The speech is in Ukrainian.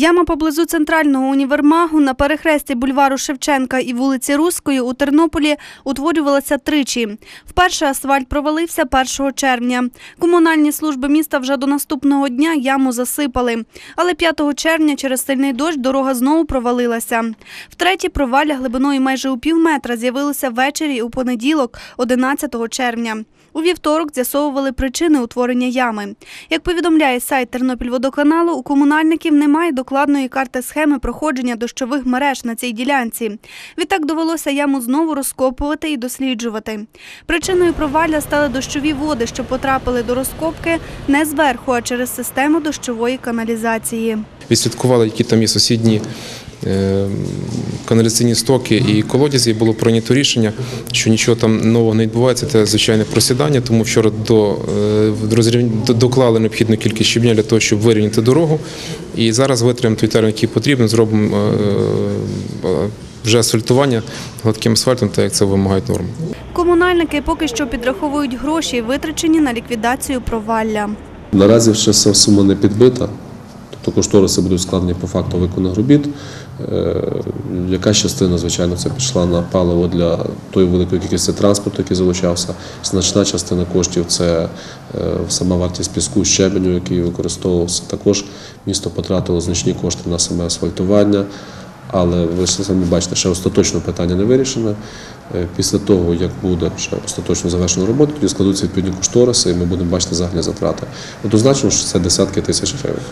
Яма поблизу центрального універмагу на перехресті бульвару Шевченка і вулиці Руської у Тернополі утворювалася тричі. Вперше асфальт провалився 1 червня. Комунальні служби міста вже до наступного дня яму засипали. Але 5 червня через сильний дощ дорога знову провалилася. Втретє провалля глибиною майже у пів метра з'явилося ввечері у понеділок, 11 червня. У вівторок з'ясовували причини утворення ями. Як повідомляє сайт Тернопільводоканалу, у комунальників немає докладної карти схеми проходження дощових мереж на цій ділянці. Відтак довелося яму знову розкопувати і досліджувати. Причиною провалля стали дощові води, що потрапили до розкопки не зверху, а через систему дощової каналізації. відслідкували, які там є сусідні каналізаційні стоки і колодязі. Було прийнято рішення, що нічого там нового не відбувається. Це звичайне просідання. Тому вчора до, е, до- доклали необхідну кількість щебня для того, щоб вирівняти дорогу. І зараз витримаємо той термін, який потрібен, зробимо е, е, вже асфальтування гладким асфальтом, так як це вимагають норми. Комунальники поки що підраховують гроші, витрачені на ліквідацію провалля. Наразі ще сума не підбита, тобто кошториси будуть складені по факту виконаних робіт. Е, Якась частина, звичайно, це пішла на паливо для тої великої кількості транспорту, який залучався. Значна частина коштів це е, сама вартість піску, щебеню, який використовувався. Також місто потратило значні кошти на саме асфальтування. Але ви самі бачите, ще остаточно питання не вирішене. Е, Після того, як буде ще остаточно завершено роботу, тоді складуться відповідні кошториси, і ми будемо бачити загальні затрати. Однозначно, що це десятки тисяч гривень.